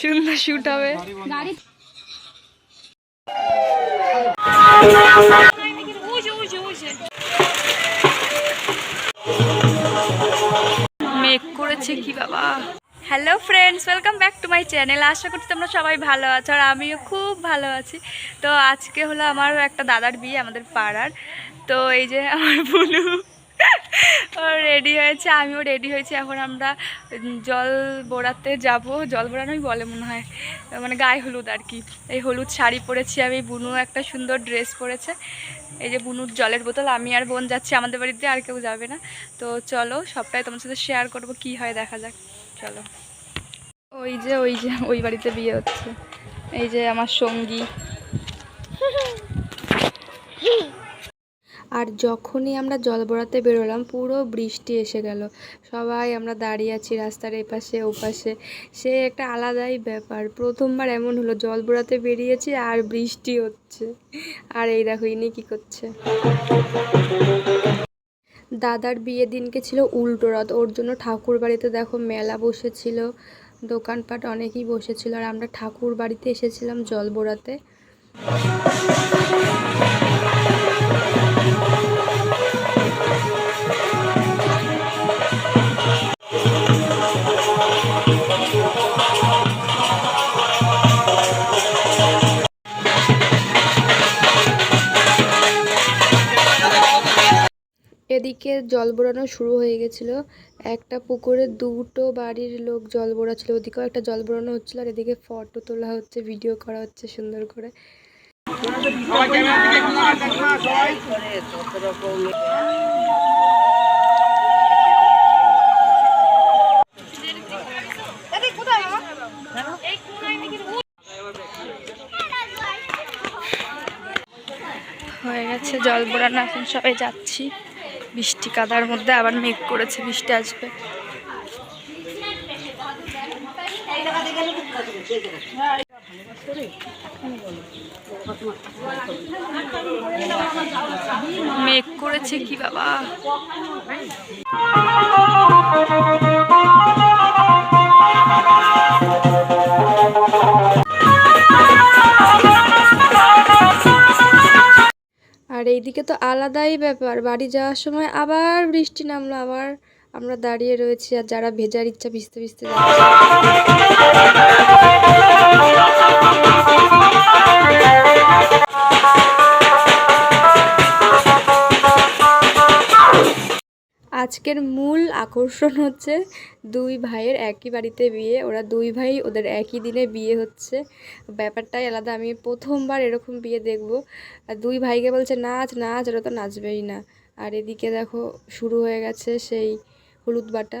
সুন্দর শুট হবে। মেক করেছে কি বাবা? Hello friends welcome back to my channel আশা করছি তোমরা সবাই ভালো আছো আর আমিও খুব ভালো আছি। তো আজকে হলো আমার একটা দাদার বিয়ে আমাদের পাড়ার। তো এই যে আমার বুনু রেডি হয়েছে, আমিও রেডি হয়েছি। এখন আমরা জল বোড়াতে যাব। জল বোড়ানোই বলে মনে হয়। মানে গায়ে হলুদ আর কি। এই হলুদ শাড়ি পরেছি আমি, বুনু একটা সুন্দর ড্রেস পরেছে। এই যে বুনুর জলের বোতল, আমি আর বোন যাচ্ছি আমাদের বাড়িতে, আর কেউ যাবে না। তো চলো, সবটাই তোমার সাথে শেয়ার করব, কি হয় দেখা যাক। চলো। ওই যে ওই যে, ওই বাড়িতে বিয়ে হচ্ছে। এই যে আমার সঙ্গী। আর যখনই আমরা জল ভরাতে বেরোলাম, পুরো বৃষ্টি এসে গেল। সবাই আমরা দাঁড়িয়ে আছি রাস্তার এপাশে, ওপাশে। সে একটা আলাদাই ব্যাপার। প্রথমবার এমন হলো, জল ভরাতে বেরিয়েছি আর বৃষ্টি হচ্ছে। আর এই দেখো, ইনি কী করছে? দাদার বিয়ে দিনকে ছিল উল্টো রথ। ওর জন্য ঠাকুর বাড়িতে দেখো মেলা বসেছিল। দোকানপাট অনেকেই বসেছিল। আর আমরা ঠাকুর বাড়িতে এসেছিলাম জল বোড়াতে এদিকে জল বোড়ানো শুরু হয়ে গেছিল। একটা পুকুরে দুটো বাড়ির লোক জল বোড়াচ্ছিল, ওদিকেও একটা জল বোড়ানো হচ্ছিল, আর এদিকে ফটো তোলা হচ্ছে, ভিডিও করা হচ্ছে সুন্দর করে। হয়ে গেছে, জল বোড়ানো, এখন সবাই যাচ্ছি। বৃষ্টি কাদার মধ্যে আবার মেঘ করেছে বৃষ্টি আসবে। মেঘ করেছে কি বাবা? এইদিকে তো আলাদাই ব্যাপার। বাড়ি যাওয়ার সময় আবার বৃষ্টি নামলো, আবার আমরা দাঁড়িয়ে রয়েছি আর যারা ভেজার ইচ্ছা ভিজতে ভিজতে আজকের মূল আকর্ষণ হচ্ছে দুই ভাইয়ের একই বাড়িতে বিয়ে। ওরা দুই ভাই, ওদের একই দিনে বিয়ে হচ্ছে। ব্যাপারটাই আলাদা। আমি প্রথমবার এরকম বিয়ে দেখব। আর দুই ভাইকে বলছে, নাচ নাচ, ওরা তো নাচবেই না। আর এদিকে দেখো, শুরু হয়ে গেছে সেই হলুদ বাটা।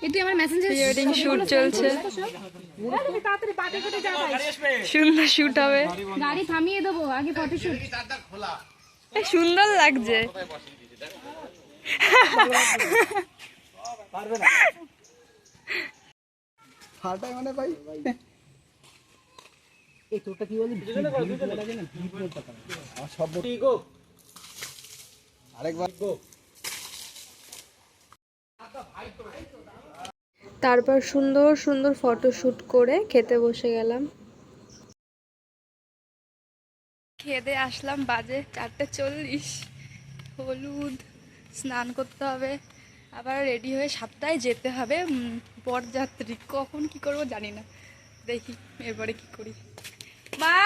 তুই আমার মেসেঞ্জার প্রি ওয়েডিং শুট চলছে। সুন্দর শুট হবে। গাড়ি থামিয়ে দেবো আগে ফটোশুট এ, সুন্দর লাগছে। মানে ভাই। এই তোরটা কি বলি? আমার শব্দ তারপর সুন্দর সুন্দর ফটোশ্যুট করে খেতে বসে গেলাম। খেতে আসলাম বাজে চারটে চল্লিশ। হলুদ, স্নান করতে হবে। আবার রেডি হয়ে সাতটায় যেতে হবে বরযাত্রী কখন কি করব জানি না। দেখি, এরপরে কি করি। মা!